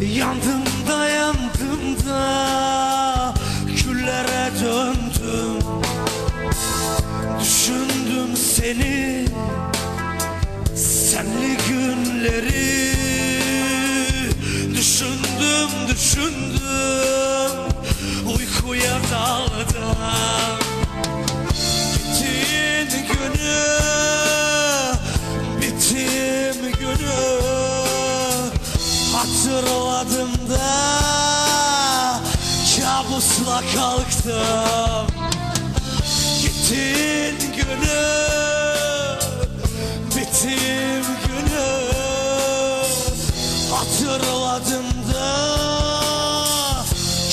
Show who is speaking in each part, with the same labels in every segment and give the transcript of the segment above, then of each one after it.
Speaker 1: Yandım da yandım da Küllere döndüm. Düşündüm seni Senli günleri. Düşündüm düşündüm Hatırladım da Kabusla kalktım. Gittiğin günü Bittiğim günü. Hatırladım da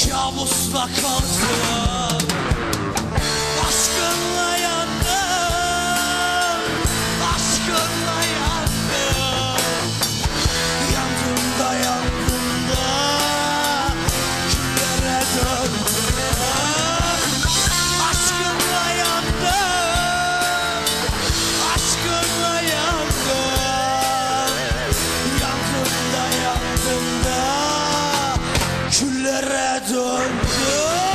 Speaker 1: Kabusla kalktım I don't know.